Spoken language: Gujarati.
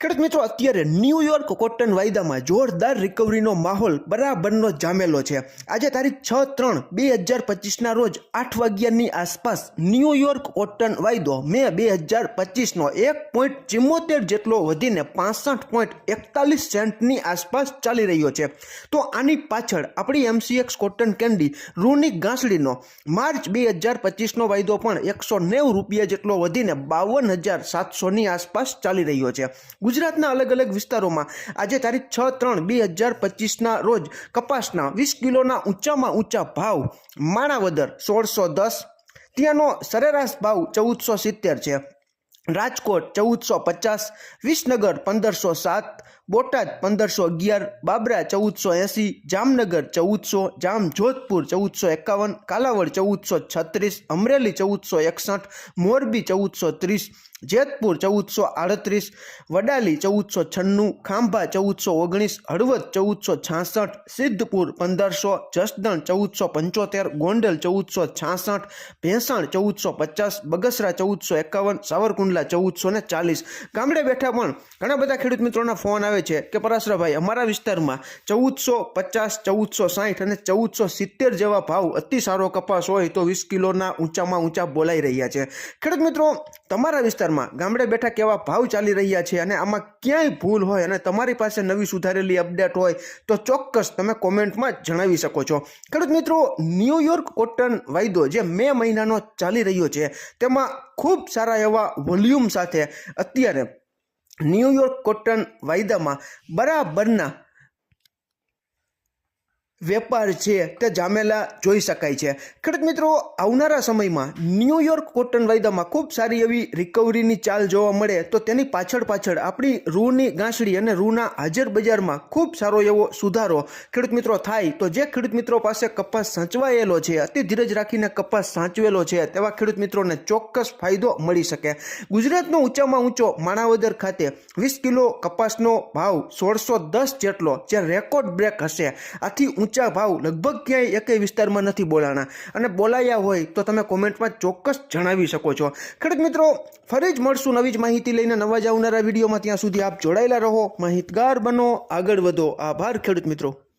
ખેડૂત મિત્રો, અત્યારે ન્યૂયોર્ક કોટન વાયદામાં જોરદાર રિકવરીનો માહોલ બરાબરનો જામેલો છે. આજે તારીખ છ ત્રણ બે હજાર પચીસના રોજ આઠ વાગ્યાની આસપાસ ન્યૂયોર્ક કોટન વાયદો મે બે હજાર પચીસનો એક પોઈન્ટ ચિમ્મોતેર જેટલો વધીને પાસઠ પોઈન્ટ એકતાલીસ સેન્ટની આસપાસ ચાલી રહ્યો છે. તો આની પાછળ આપણી એમસીએક્સ કોટન કેન્ડી રૂની ગાંસડીનો માર્ચ બે હજાર પચીસનો વાયદો પણ એકસો નેવું રૂપિયા જેટલો વધીને બાવન હજાર સાતસોની આસપાસ ચાલી રહ્યો છે. ગુજરાતના અલગ અલગ વિસ્તારોમાં આજે તારીખ છ ત્રણ બે હજાર પચીસના રોજ કપાસના વીસ કિલોના ઊંચામાં ઊંચા ભાવ માણાવદર સોળસો દસ, ત્યાંનો સરેરાશ ભાવ ચૌદસો સિત્તેર છે. રાજકોટ ચૌદસો પચાસ, વિસનગર પંદરસો સાત, બોટાદ પંદરસો અગિયાર, બાબરા ચૌદસો એંસી, જામનગર ચૌદસો જામ જોધપુર ચૌદસો એકાવન, કાલાવડ ચૌદસો છત્રીસ, અમરેલી ચૌદસો એકસઠ, મોરબી ચૌદસો ત્રીસ, જેતપુર ચૌદસો આડત્રીસ, વડાલી ચૌદસો છન્નું, ખાંભા ચૌદસો ઓગણીસ, હળવદ ચૌદસો છાસઠ, સિદ્ધપુર પંદરસો, જસદણ ચૌદસો પંચોતેર, ગોંડલ ચૌદસો છાસઠ, ભેંસાણ ચૌદસો પચાસ, બગસરા ચૌદસો એકાવન સાવરકુંડલા ચૌદસો ને ચાલીસ. ગામડે બેઠા પણ ઘણા બધા ખેડૂત મિત્રોના ફોન આવે છે કે પરાશરાભાઈ, અમારા વિસ્તારમાં ચૌદસો પચાસ, ચૌદસો સાહીઠ અને ચૌદસો સિત્તેર જેવા ભાવ અતિ સારો કપાસ હોય તો વીસ કિલોના ઊંચામાં ઊંચા બોલાઈ રહ્યા છે. ખેડૂત મિત્રો, તમારા વિસ્તારમાં ગામડે બેઠા કેવા ભાવ ચાલી રહ્યા છે અને આમાં ક્યાંય ભૂલ હોય અને તમારી પાસે નવી સુધારેલી અપડેટ હોય તો ચોક્કસ તમે કોમેન્ટમાં જણાવી શકો છો. ખેડૂત મિત્રો ન્યૂયોર્ક કોટન વાયદો જે મે મહિનાનો ચાલી રહ્યો છે, તેમાં ખૂબ સારા એવા વોલ્યુમ સાથે અત્યારે ન્યૂયોર્ક કોટન વાયદામાં બરાબરના વેપાર છે તે જામેલા જોઈ શકાય છે. ખેડૂત મિત્રો, આવનારા સમયમાં ન્યૂયોર્ક કોટન વાયદામાં ખૂબ સારી એવી રિકવરીની ચાલ જોવા મળે તો તેની પાછળ પાછળ આપણી રૂની ગાંસડી અને રૂના હાજર બજારમાં ખૂબ સારો એવો સુધારો ખેડૂત મિત્રો થાય. તો જે ખેડૂત મિત્રો પાસે કપાસ સાચવાયેલો છે, અતિ ધીરજ રાખીને કપાસ સાચવેલો છે, તેવા ખેડૂત મિત્રોને ચોક્કસ ફાયદો મળી શકે. ગુજરાતનો ઊંચામાં ઊંચો માણાવદર ખાતે વીસ કિલો કપાસનો ભાવ સોળસો દસ જેટલો, જે રેકોર્ડ બ્રેક હશે. આથી ઊંચા ભાવ લગભગ ક્યાંય એકેય વિસ્તારમાં નથી બોલાણા. અને બોલાયા હોય તો તમે કોમેન્ટમાં ચોક્કસ જણાવી શકો છો. ખેડૂત મિત્રો, ફરી જ મળશું નવી જ માહિતી લઈને નવા જ આવનારા વિડીયોમાં. ત્યાં સુધી આપ જોડાયેલા રહો. માહિતગાર બનો, આગળ વધો. આભાર ખેડૂત મિત્રો.